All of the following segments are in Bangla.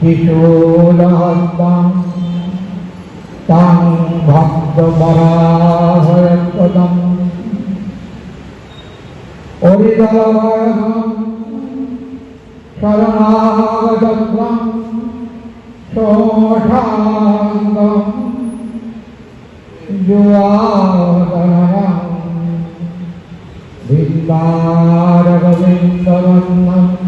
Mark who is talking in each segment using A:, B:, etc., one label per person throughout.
A: किशोरहस्तं तं भक्तपराहयत्पदम् ओरिदाहं शरणागतत्वं शोषाङ्गं युवातरणं विन्दारगविन्दवन्नम्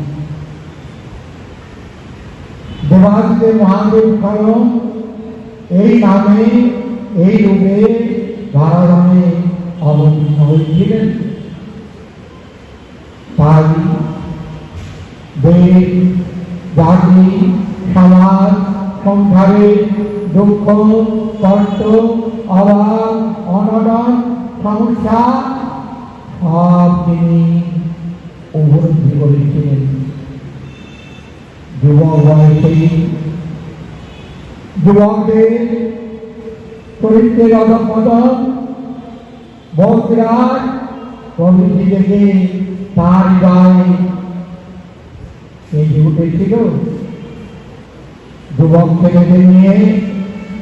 A: দেবাদিদেব মহাদেব স্বয়ং এই নামে, এই রূপে ভারতমে অবতীর্ণ হয়েছিলেন। তাই দেশ জাতি সমাজ, সংসারে দুঃখ, কষ্ট, অভাব, অনটন, সমস্যা, সব তিনি উপলব্ধি করেছিলেন। যুবক বয়সে যুবকদের চরিত্রের অধপতন বস্ত্রাট প্রভৃতি দেখে তার গায়ে এই উঠেছিল যুবক ছেলেদের নিয়ে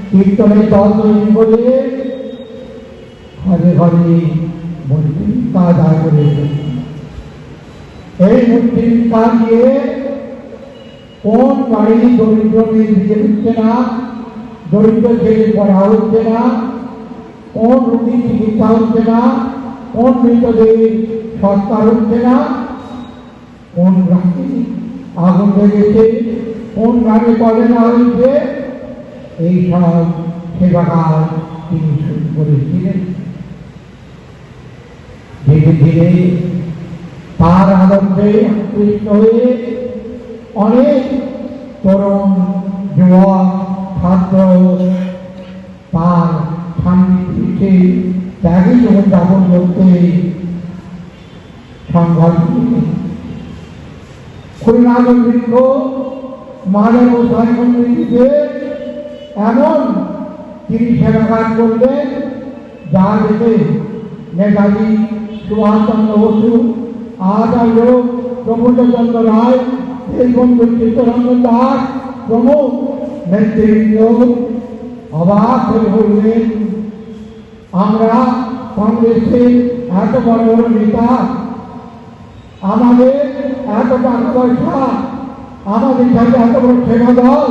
A: কীর্তনের দল তৈরি করে ঘরে ঘরে মূর্তি কাজ আয় এই মূর্তির কাজ দিয়ে কোন বাড়ি দরিদ্র মেয়ে বিয়ে হচ্ছে না, দরিদ্র ছেলে পড়া হচ্ছে না, কোন রুগী চিকিৎসা হচ্ছে না, কোন মৃতদেহ সৎকার হচ্ছে না, কোন গ্রামে আগুন লেগেছে কোন গ্রামে কলে না হয়েছে, এই সব সেবা কাজ তিনি শুরু করেছিলেন। ধীরে ধীরে তার আনন্দে আকৃষ্ট হয়ে অনেক তরুণ যুবক ছাত্র তার সান্নিধ্যে ত্যাগী জীবন যাপন করতে সংঘর্ষ মানব এমন তিনি সেবাকার করলেন, যা দেখে নেতাজি সুভাষচন্দ্র বসু, আচার্য প্রফুল্লচন্দ্র রায় দেশবন্ধু চিত্তরঞ্জন দাস প্রমুখ নেতৃবৃন্দ অবাক হয়ে বললেন, আমরা কংগ্রেসের এত বড় বড় নেতা। আমাদের এত টাকা পয়সা, আমাদের সাথে এত বড় সেবা দল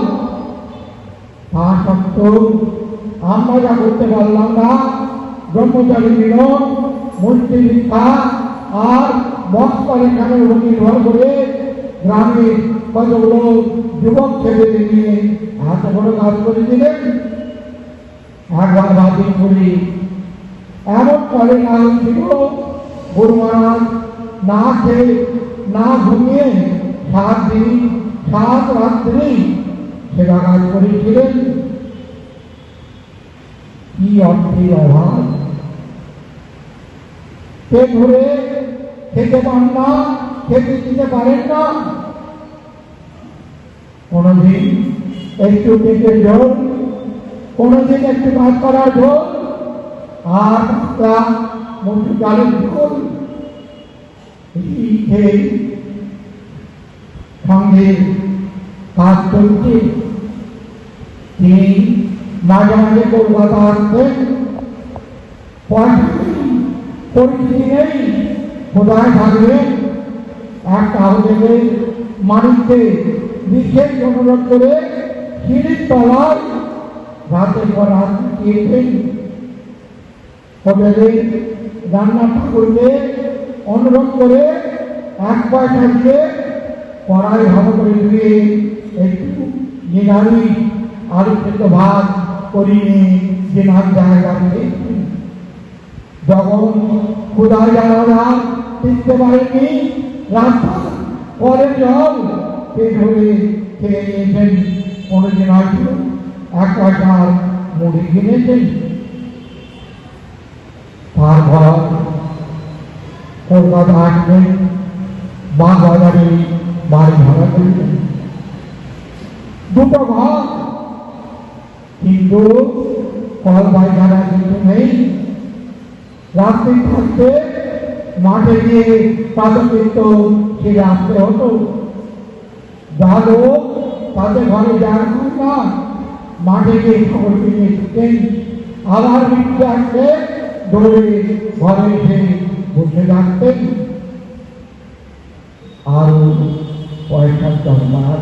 A: তা সত্ত্বেও আমরা যা করতে পারলাম না। ব্রহ্মচারী মিলন মূর্তি দীক্ষা আর বক্সের এখানের উপর নির্ভর করে গ্রামের কতগুলো যুবক ছেলেদের নিয়ে এত বড় কাজ করে দিলেন। একবার বাতিল করি এমন করে না হয়েছিল গুরু মহারাজ না খেয়ে, না ঘুমিয়ে সাত দিন, সাত রাত্রি সেবা কাজ করেছিলেন। কি অর্থের অভাব। পেট ভরে খেতে পান না খেতে দিতে পারেন না। কোনোদিন একটু পেটের ঝোল কোনোদিন একটু ভাত করার ঝোল আর একটা মুঠি ডালের ঝোল। সঙ্গে কাজ চলছে তিনি মাঝে মাঝে কলকাতা আসতেন নেই, নেই কোথায় থাকবেন। একটা হোটেলে মানিককে বিশেষ অনুরোধ করে সিঁড়ির তলায় রাতের পর রাত গিয়েছেন হোটেলে রান্না ঠাকুরকে অনুরোধ করে এক পয়সা দিয়ে কড়াই ভালো করে ধুয়ে একটু নিরামিষ আলু সেদ্ধ ভাত করিয়ে দিনার জায়গা দিয়েছেন যখন ক্ষুদায় জানালা টিকতে পারেনি রাস্তা পরে জল পেট ভরে খেয়ে নিয়েছেন কোনোদিন হয়তো এক পয়সার মুড়ি কিনেছেন। তারপর কলকাতা আসবেন বাগবাজারে বাড়ি ভাড়া করবেন। দুটো ঘর। কিন্তু কল পায়খানা কিন্তু নেই, রাত্রি থাকতে মাঠে গিয়ে প্রাথমিক ফিরে আসতে হতো। যাদো তাদের ঘরে যান না। মাঠে গিয়ে খবর কিনে দিতেন আবার বৃষ্টি আসলে দৌড়ে ঘরে এসে বসে থাকতেন। আরও পয়সা জন্মার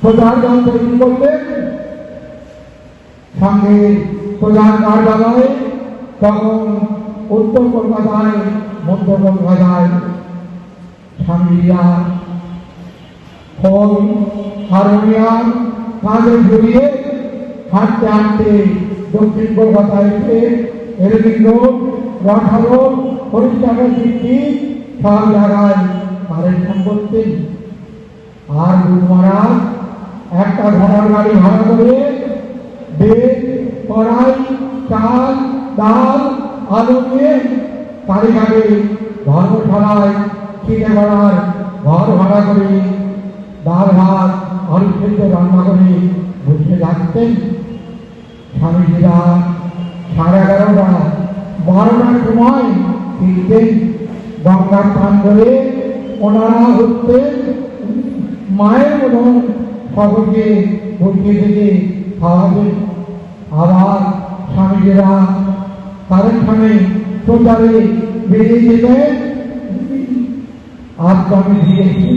A: প্রধান তৈরি করলেন? সঙ্গে প্রধান কার্যালয়ে তখন উত্তর কলকাতায় মধ্য কলকাতায় ফল হারমোনিয়াম কাঁধে হাঁটতে হাঁটতে দক্ষিণ কলকাতায় এসে এরবিন রোড, রঠা হরিচাঁদের দিকটি সব জায়গায় আর মহারাজ একটা ঘোড়ার গাড়ি ভাড়া করে বেদ কড়াই, চাল, ডাল আলু নিয়ে কালীঘাটে ধর্মশালায় খিদে বেড়ার ঘর ভাড়া করে ডাল ভাত সেদ্ধ রান্না করে বসে থাকতেন স্বামীজিরা সাড়ে এগারোটা, বারোটার সময় ফিরতেন গঙ্গার স্নান করে ওনারা উঠতেন মায়ের মতন সকলকে বসিয়ে থেকে খাওয়াবেন। আবার স্বামীজিরা কারেকশনে প্রচারে বেরিয়ে যেতেন আর তো আমি এসে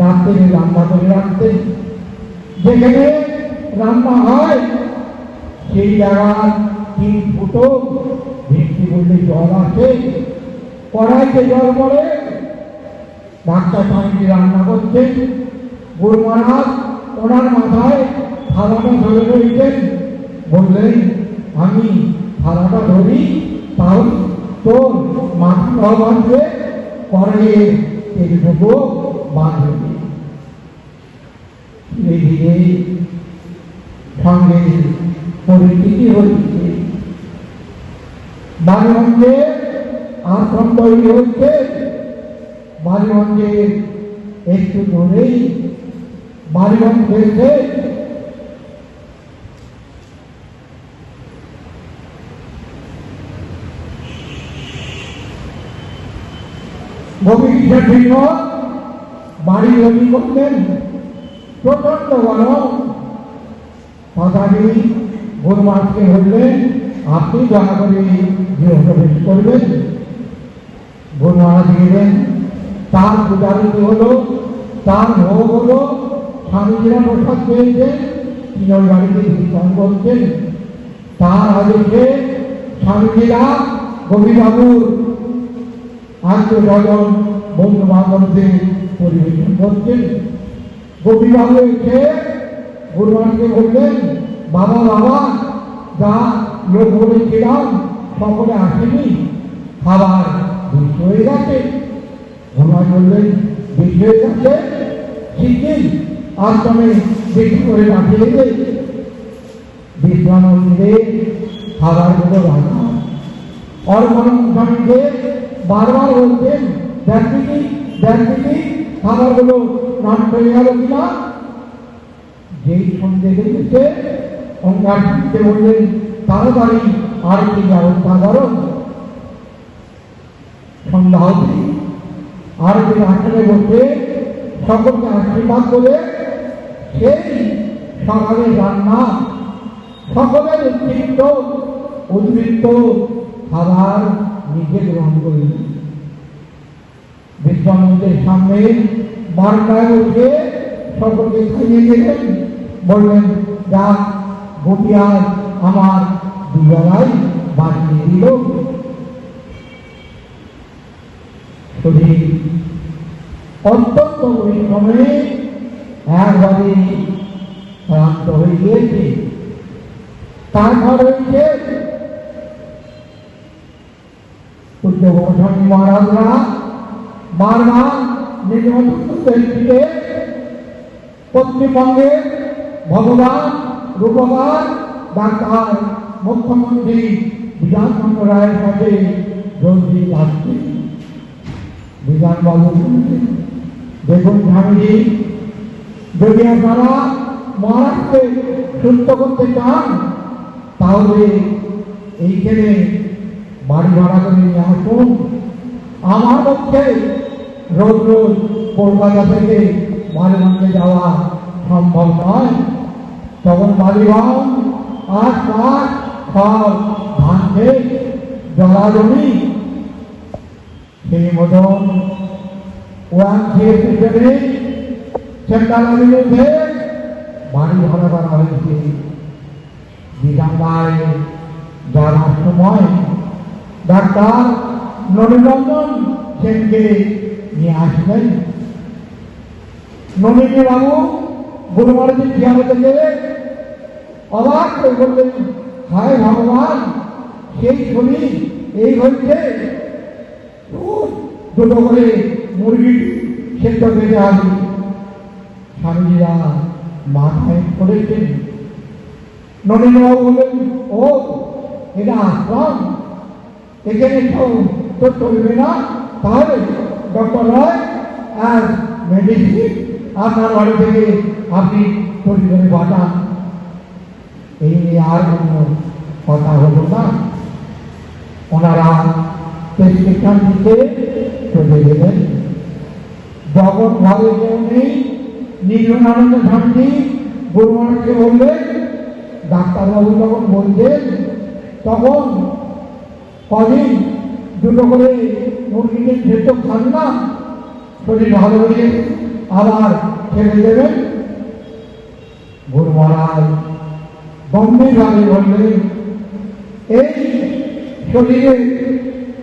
A: রাত্রে রান্না করে রাখতে যেখানে রান্না হয় সেই জায়গার তিন ফুটো ভিত্তি বললে জল আসে কড়াইতে জল পড়ে ডাক্তার স্বামীজি রান্না করছেন গুরু মহারাজ ওনার মাথায় থালাটা ধরে রয়েছেন বললেন আমি থালাটা ধরি, তাও তোর মাথা ন বাঁধবে করে এইটুকু বাঁধবে ধীরে ধীরে সঙ্গে পরিস্থিতি হচ্ছে বালিগঞ্জে আশ্রম তৈরি হচ্ছে? বালিগঞ্জের একটু দূরেই বালিগঞ্জ হয়েছে। ভবিষ্যৎ ভিন্ন বাড়ি তৈরি করতেন। প্রচণ্ড গরম। তথাপি গুরুমাসকে বললেন আপনি দয়া করে গৃহপ্রবেশ করবেন। গুরু মহারাজ গেলেন, তার পূজারতি হলো, তার ভোগ হলো, স্বামীজিরা প্রসাদ পেয়েছেন তিনি ওই বাড়িতে বিতরণ করছেন। তার আদেশে স্বামীজিরা কবিবাবুর আত্মীয়স্বজন বন্ধু বান্ধবদের পরিবেশন করছেন। গোপীবাবু এসে গুরুমানকে বললেন, বাবা বাবা, যা লোক বলেছিলাম সকলে আসেনি, খাবার বেশি হয়ে গেছে। ভগবান বললেন, বেশি হয়ে গেছে ঠিকই আশ্রমে বেশি করে পাঠিয়ে দে বিদ্যানন্দে খাবারগুলো রাখা অর্পণ স্বামীকে বারবার বলতেন দেখবি দেখবি খাবারগুলো নষ্ট হয়ে গেল কিনা? যেই সন্ধে দেখেছে, অঙ্গার বললেন, তাড়াতাড়ি আর কি ব্যবস্থা করো সন্ধ্যা হতে আর কি আসলে বসে সকলকে আশীর্বাদ করে সেই সকালে রান্না, সকলের উদ্বৃত্ত উদ্বৃত্ত খাবার নিজে গ্রহণ করি। বিদ্যানন্দের সামনে বারটায় উঠে সকলকে খাইয়ে গেলেন বললেন যা গোপিয়ার আমার দুবেলায় বানিয়ে দিল। শরীর অত্যন্ত পরিশ্রমে একবারে ক্লান্ত হয়ে গিয়েছে। তারপর হয়েছে পশ্চিমবঙ্গে ভগবান রূপবান ডাক্তার মুখ্যমন্ত্রী বিধানচন্দ্র রায়ের কাছে জলদি আসছে বিধানবাবু দেখুন স্বামীজি যদি আপনারা মহারাষ্ট্রে সুস্থ করতে চান তাহলে এইখানে বাড়ি ভাড়া করে নিয়ে আসুন আমার পক্ষে রোজ রোজ কলকাতা থেকে বাড়িগঞ্জে যাওয়া সম্ভব নয়। তখন বাড়িগঞ্জ আট পাঁচ সব ধান জলা জমি সেই মতন ওয়ান খেয়ে পেছনে সেন্ট্রাল বিরুদ্ধে বাড়ি ভাড়া করা হয়েছে। বিধানবায় যাওয়ার সময় ডাক্তার নবীনন্দন সেনকে নিয়ে আসবেন। নবীনী বাবু গুরুমারজি চেয়ারে গেলে অবাক হয়ে বললেন, হায় ভগবান, সেই ছবি, এই হচ্ছে। দুটো করে মুরগি সেদ্ধ খেতে হবে স্বামীজিরা মাথায় করেছেন। নরেন্দ্রবাবু বললেন, ও, এটা আশ্রম? এখানে কেউ তো চলবে না, তাহলে ডক্টর রয় আর মেডিসিন আপনার বাড়ি থেকে আপনি করে পাঠান এই নিয়ে আর কোনো কথা হলো না। ওনারা প্রেসক্রিপশন দিতে চলে গেলেন। জগৎ ভাবে কেউ নেই নির্বাণানন্দ স্বামী বললেন, ডাক্তারবাবু যখন বলছেন তখন কদিন দুটো করে মুরগিকে সেদ্ধ খান না শরীর ভালো হয়ে আবার ছেড়ে দেবেন গুরু মহারাজ গম্ভীরভাবে বললেন, এই শরীরে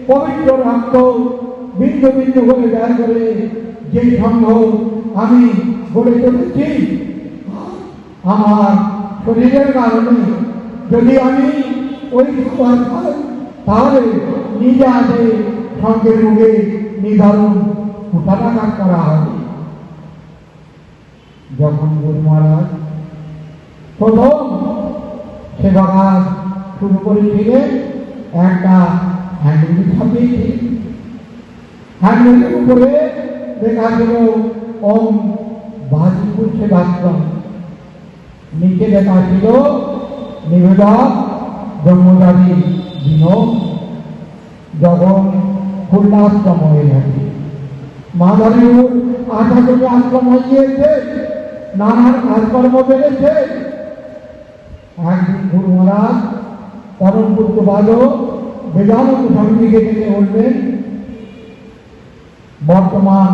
A: পবিত্র রক্ত বিন্দু বিন্দু করে ব্যয় করে যে সঙ্গ আমি গড়ে তুলেছি, আমার শরীরের কারণে যদি আমি ওই খাবার তাহলে নিজে হাতে সঙ্গে মুখে নির্ধারণ কুটাটাঘাত করা হবে। যখন গুরু মহারাজ, প্রথম সেবা কাজ শুরু করেছিলেন একটা হ্যান্ডেল ছাপিয়েছিলেন হ্যান্ডেলের উপরে লেখা ছিল, ওম বাজিপুর সেবাশ্রম নিচে দেখা ছিল, নিবেদক ব্রহ্মচারী। যখন খুলনাশ্রম হয়ে গেছে মাদারীপুর আশা করে আশ্রম হয়ে গিয়েছে কাজকর্ম বেড়েছে। একদিন গুরু মহারাজ, পরম পুত্রবাদ বেদান্ত স্বামীকে ডেকে বর্তমান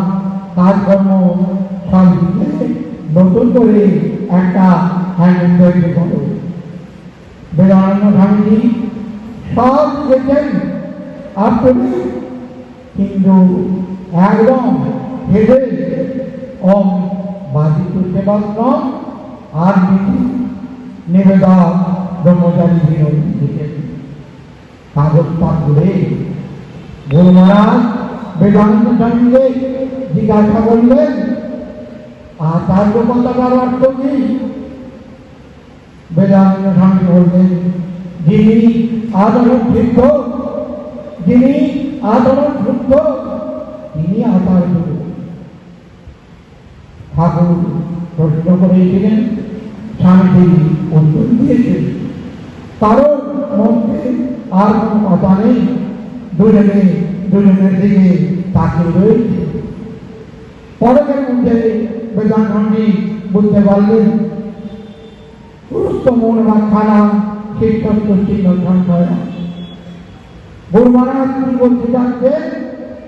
A: কাজকর্ম সব দিকে নতুন করে একটা হ্যান্ড তৈরি স্বামীজি সব দেখেন আপনি কিন্তু একদম হেঁটে ওম বাজিত সেবাশ্রম আর নীতি নিবেদক ব্রহ্মচারী বিরোধী লিখেছেন কাগজটা করে গুরু বেদান্ত স্বামীকে জিজ্ঞাসা করলেন আচার্য কথাটার অর্থ কি বেদান্ত স্বামী বললেন যিনি আদরণ সিদ্ধ যিনি আদরণ শুদ্ধ তিনি আচার্য ঠাকুর প্রশ্ন করেছিলেন স্বামীজি উত্তর দিয়েছেন। কারণ মধ্যে আর কোনো কথা নেই, দুজনে দুজনের দিকে তাকিয়ে রয়েছে। পরকের মধ্যে বেদান্তী বুঝতে পারলেন পুরুষ মন রাখানা শিক্ষক চিহ্ন সঞ্চয় গুরু মহারাজ তিনি বলতে চাচ্ছেন,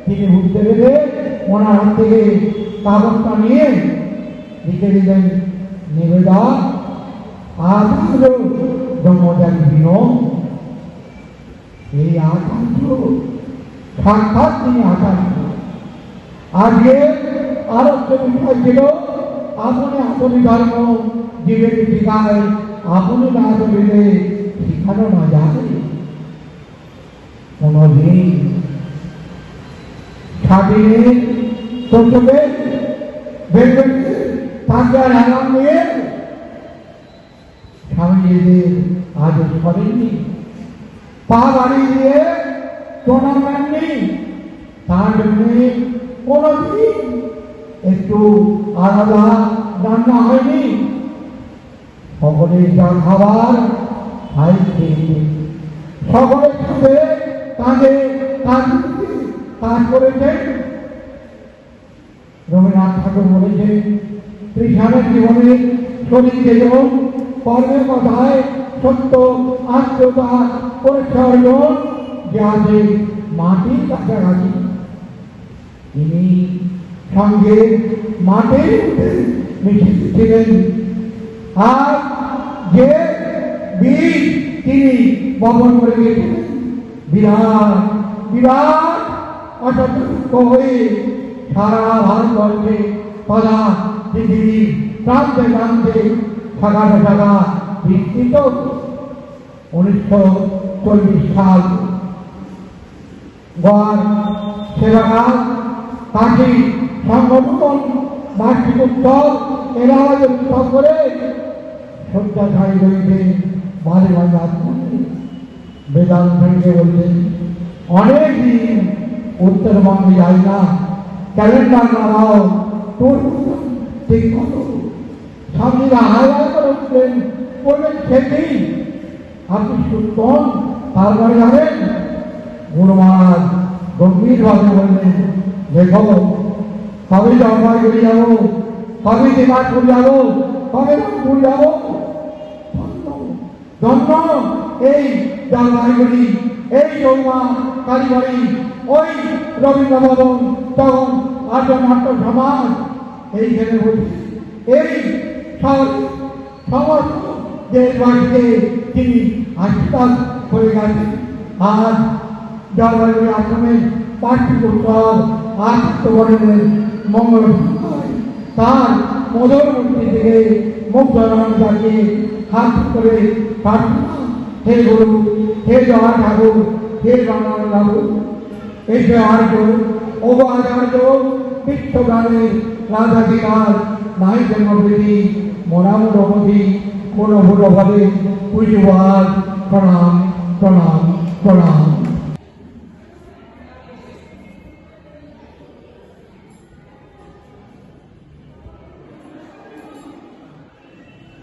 A: তিনি বুঝতে পেরে ওনার হাত থেকে কাগজটা নিয়ে লিখে দিলেন নিবেদন আচার্য ব্রহ্মচারী বিন এই আচার্য সাক্ষাৎ তিনি আচার্য আজকে আরোগ্য বিষয় ছিল আপনি আপনি ধর্ম জীবের শিখায় আপনি না চলিলে শিখানো না যাবে কোনদিন স্বাধীনে চোখে তাকে আর আরাম নিয়ে। স্বামীজিদের আজ করেননি, পা বাড়ি দিয়ে প্রণাম নেননি তার জন্য কোনদিন একটু আলাদা রান্না হয়নি। সকলের যা খাবার খেয়েছে সকলের সাথে কাঁধে কাজ করেছেন রবীন্দ্রনাথ ঠাকুর বলেছেন কৃষাণের জীবনে শরীরকে যেমন কর্মের কথায় সত্য আত্মতা অর্জন যে আছে মাটির কাছাকাছি। তিনি সঙ্গে মাঠে মিশেছিলেন আর যে বীর তিনি বপন করে গিয়েছিলেন বিরাট বিরাট অসতর্ক হয়ে সারা ভারতবর্ষে তথা পৃথিবীর প্রান্তে প্রান্তে শাখা শাখা বিস্তৃত। উনিশশো চল্লিশ সাল গড় সেবাকাল কাশী সংগঠন বার্ষিক উৎসব, এরা উৎসব করে শয্যাশায়ী রয়েছে বাজে বাজে আত্মনে বেদান্ত ভেঙে বললেন অনেক দিন উত্তরবঙ্গে যাই না। ক্যালেন্ডার নামাও, তোর ঠিক করো স্বামীরা হাইলাই করে বললেন সেদিন আপনি সুতন তারপরে যাবেন? গুরু মহারাজ গম্ভীরভাবে বললেন দেখো কবে জলপাইগুড়ি যাব? কবে দিনাজপুর যাব? কবে রংপুর যাব? ধন্য এই জলপাইগুড়ি এই চৌমা কালীবাড়ি ওই রবীন্দ্র ভবন তখন আর্য নাট্য সমাজ এইখানে বলছে এই সব- সমস্ত দেশবাসীকে তিনি আশীর্বাদ করে গেছেন। আজ জলবায়ু আশ্রমে বার্ষিক উৎসব আত্মবরণের মঙ্গল তার মধুর মূর্তি থেকে মুগ্ধ রং জাগিয়ে হাত করে প্রার্থনা, হে গুরু, হে জওয়ার ঠাকুর, হে বাংলার ঠাকুর এসে আর্য ও আচার্য বিশ্বগ্রামের রাজা বিকাশ নাই জন্মবিধি মোরামুর অবধি কোন ভুল ভাবে প্রণাম প্রণাম প্রণাম।